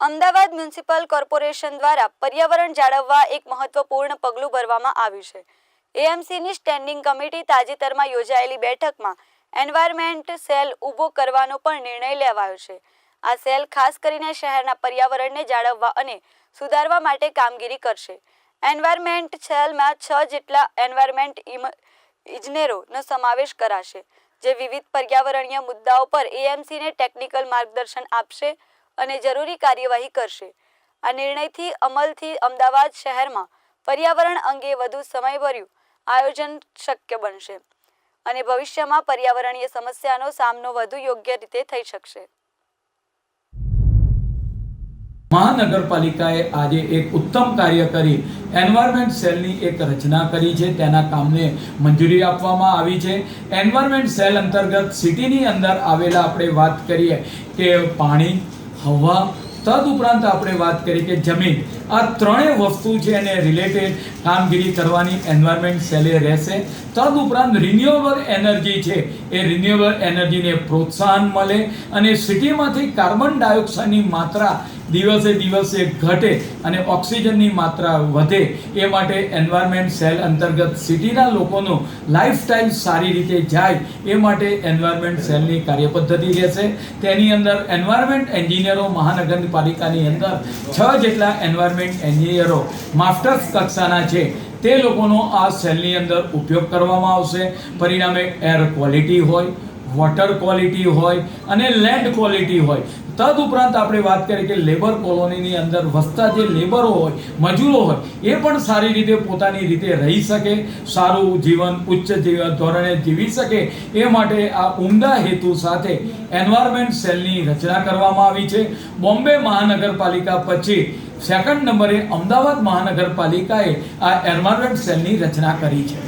Ahmedabad municipal corporation દ્વારા પર્યાવરણ જાળવવા એક મહત્વપૂર્ણ પગલું ભરવામાં આવ્યું છે. એએમસીની સ્ટેન્ડિંગ કમિટી તાજેતરમાં યોજાયેલી બેઠકમાં એન્વાયરમેન્ટ સેલ ઊભો કરવાનો પણ નિર્ણય લેવાયો છે. આ સેલ ખાસ કરીને શહેરના પર્યાવરણને જાળવવા અને સુધારવા માટે કામગીરી કરશે. એન્વાયરમેન્ટ સેલમાં છ જેટલા એન્વાયરમેન્ટ ઇજનેરોનો સમાવેશ કરાશે, જે વિવિધ પર્યાવરણીય મુદ્દાઓ પર એએમસીને ટેકનિકલ માર્ગદર્શન આપશે. અને જરૂરી કાર્યવાહી કરશે. આ નિર્ણયથી અમલથી અમદાવાદ શહેરમાં પર્યાવરણ અંગે વધુ સમયભર્યું આયોજન શક્ય બનશે અને ભવિષ્યમાં પર્યાવરણીય સમસ્યાનો સામનો વધુ યોગ્ય રીતે થઈ શકશે. મહાનગરપાલિકાએ આજે એક ઉત્તમ કાર્ય કરી એન્વાયરમેન્ટ સેલની એક રચના કરી છે. તેના કામને મંજૂરી આપવામાં આવી છે. એન્વાયરમેન્ટ સેલ અંતર્ગત સિટીની અંદર આવેલા આપણે વાત કરીએ કે પાણી હવા. તદુપરાંત આપણે વાત કરી કે જમીન. આ ત્રણેય વસ્તુ છે એને રિલેટેડ કામગીરી કરવાની એન્વાયરમેન્ટ સેલે રહેશે. તદુપરાંત રિન્યુએબલ એનર્જી છે. એ રિન્યુએબલ એનર્જીને પ્રોત્સાહન મળે અને સિટીમાંથી કાર્બન ડાયોક્સાઇડની માત્રા દિવસે દિવસે ઘટે અને ઓક્સિજનની માત્રા વધે એ માટે એન્વાયરમેન્ટ સેલ અંતર્ગત સિટીના લોકોનો લાઇફસ્ટાઇલ સારી રીતે જાય એ માટે એન્વાયરમેન્ટ સેલની કાર્યપદ્ધતિ રહેશે. તેની અંદર એન્વાયરમેન્ટ એન્જિનિયરો મહાનગરપાલિકાની અંદર છ જેટલા એન્વાયરમેન્ટ એન્જિનિયરો માસ્ટર્સ કક્ષાના છે. તે લોકોનો આ સેલની અંદર ઉપયોગ કરવામાં આવશે. પરિણામે એર ક્વોલિટી હોય વોટર ક્વોલિટી હોય અને લેન્ડ ક્વોલિટી હોય. તદ ઉપરાંત આપણે વાત કરીએ કે લેબર કોલોનીની અંદર વસતા જે લેબરો હોય, મજૂરો હોય, એ પણ સારી રીતે પોતાની રીતે રહી શકે, સારું જીવન, ઉચ્ચ જીવન ધોરણે જીવી શકે. એ માટે આ ઉમદા હેતુ સાથે એન્વાયરમેન્ટ સેલની રચના કરવામાં આવી છે. બોમ્બે મહાનગરપાલિકા પછી સેકન્ડ નંબરે અમદાવાદ મહાનગરપાલિકાએ આ એન્વાયરમેન્ટ સેલની રચના કરી છે.